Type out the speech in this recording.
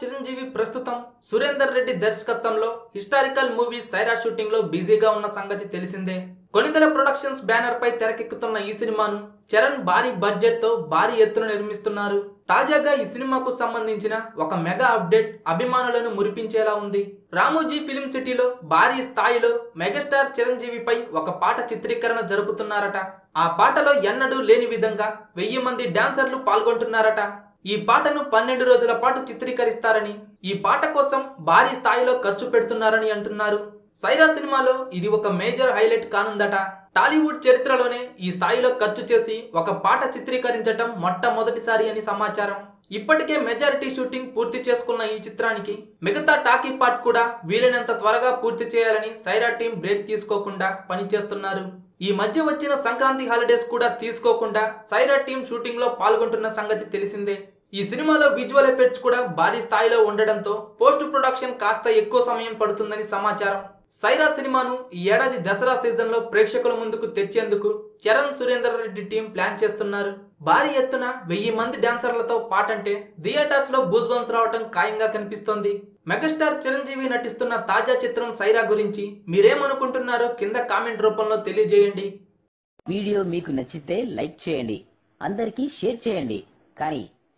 చిరంజీవి ప్రస్తుతం సురేందర్ రెడ్డి దర్శకత్వంలో historical movie Sye Raa షూటింగ్లో బిజీగా ఉన్న సంగతి తెలిసిందే. కొనిదల ప్రొడక్షన్స్ బ్యానర్ పై తెరకెక్కుతున్న ఈ సినిమాను చరణ్ భారీ బడ్జెట్తో భారీ ఎత్తున నిర్మిస్తున్నారు. తాజాగా ఈ సినిమాకు సంబంధించిన ఒక మెగా అప్డేట్ అభిమానులను మురిపించేలా ఉంది. రామోజీ ఫిలిం సిటీలో భారీ స్థాయిలో మెగాస్టార్ చిరంజీవిపై ఒక పాట చిత్రీకరణ జరుపుతున్నారట. ఆ పాటలో ఎన్నడూ లేని విధంగా వెయ్యి మంది డాన్సర్లు పాల్గొంటున్నారట. ఈ పాటను పన్నెండు రోజుల పాటు చిత్రీకరిస్తారని ఈ పాట కోసం భారీ స్థాయిలో ఖర్చు పెడుతున్నారని అంటున్నారు. సైరా సినిమాలో ఇది ఒక మేజర్ హైలైట్ కానుందట. టాలీవుడ్ చరిత్రలోనే ఈ స్థాయిలో ఖర్చు చేసి ఒక పాట చిత్రీకరించటం మొట్టమొదటిసారి అని సమాచారం. ఇప్పటికే మెజారిటీ షూటింగ్ పూర్తి చేసుకున్న ఈ చిత్రానికి మిగతా టాకీ పార్ట్ కూడా వీలైనంత త్వరగా పూర్తి చేయాలని సైరా టీం బ్రేక్ తీసుకోకుండా పనిచేస్తున్నారు. ఈ మధ్య వచ్చిన సంక్రాంతి హాలిడేస్ కూడా తీసుకోకుండా సైరా టీం షూటింగ్లో పాల్గొంటున్న సంగతి తెలిసిందే. ఈ సినిమాలో విజువల్ ఎఫెక్ట్స్ కూడా భారీ స్థాయిలో ఉండడంతో పోస్ట్ ప్రొడక్షన్ కాస్త ఎక్కువ సమయం పడుతుందని సమాచారం. సైరా సినిమాను ఈ ఏడాది దసరా సీజన్లో ప్రేక్షకుల ముందుకు తెచ్చేందుకు చరణ్ సురేందర్ రెడ్డి టీం ప్లాన్ చేస్తున్నారు. భారీ ఎత్తున వెయ్యి మంది డాన్సర్లతో పాటంటే థియేటర్స్లో బూజ్బంస్ రావటం ఖాయంగా కనిపిస్తోంది. మెగాస్టార్ చిరంజీవి నటిస్తున్న తాజా చిత్రం సైరా గురించి మీరేమనుకుంటున్నారో కింద కామెంట్ రూపంలో తెలియజేయండి. వీడియో మీకు నచ్చితే లైక్ చేయండి. అందరికీ షేర్ చేయండి. కానీ